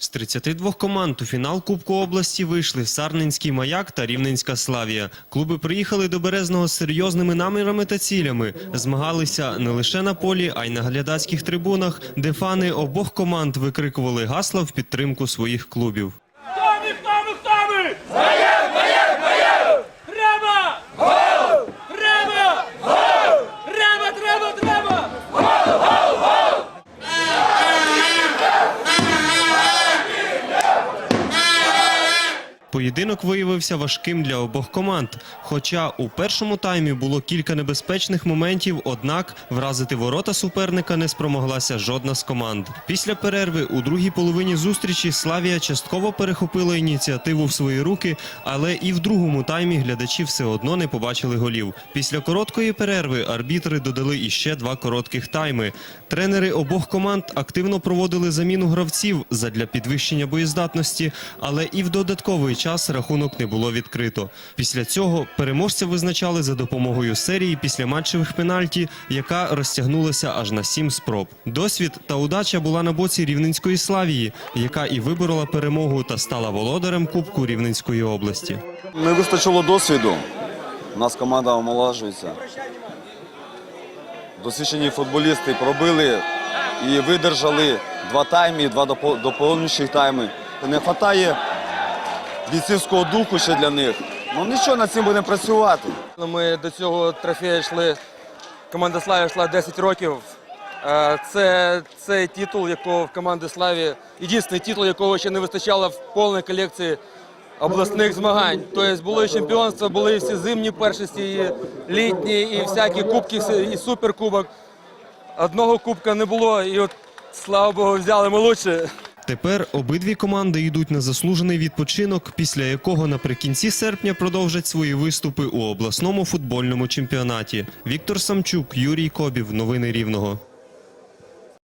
З 32 команд у фінал Кубку області вийшли Сарненський маяк та Рівненська Славія. Клуби приїхали до Березного з серйозними намірами та цілями. Змагалися не лише на полі, а й на глядацьких трибунах, де фани обох команд викрикували гасла в підтримку своїх клубів. Самі, самі, хто Поєдинок виявився важким для обох команд. Хоча у першому таймі було кілька небезпечних моментів, однак вразити ворота суперника не спромоглася жодна з команд. Після перерви у другій половині зустрічі Славія частково перехопила ініціативу в свої руки, але і в другому таймі глядачі все одно не побачили голів. Після короткої перерви арбітри додали іще два коротких тайми. Тренери обох команд активно проводили заміну гравців задля підвищення боєздатності, але і в додатковий час рахунок не було відкрито. Після цього переможця визначали за допомогою серії післяматчевих пенальті, яка розтягнулася аж на сім спроб. Досвід та удача була на боці Рівненської Славії, яка і виборола перемогу та стала володарем Кубку Рівненської області. Не вистачило досвіду. У нас команда омолажується. Досвідчені футболісти пробили і видержали два тайми, два допо- доповнюючих тайми. Не вистачає бійцівського духу ще для них. Ну нічого, над цим будемо працювати. Ну, Ми до цього трофею йшли. Команда Славі йшла 10 років. Е, Це цей титул, якого в команди Славі, єдиний титул, якого ще не вистачало в повній колекції обласних змагань. Тобто були і чемпіонства, були всі зимні першості, і літні, і всякі кубки, і суперкубок. Одного кубка не було, і от слава Богу, взяли ми лучше. Тепер обидві команди йдуть на заслужений відпочинок, після якого наприкінці серпня продовжать свої виступи у обласному футбольному чемпіонаті. Віктор Самчук, Юрій Кобів. Новини Рівного.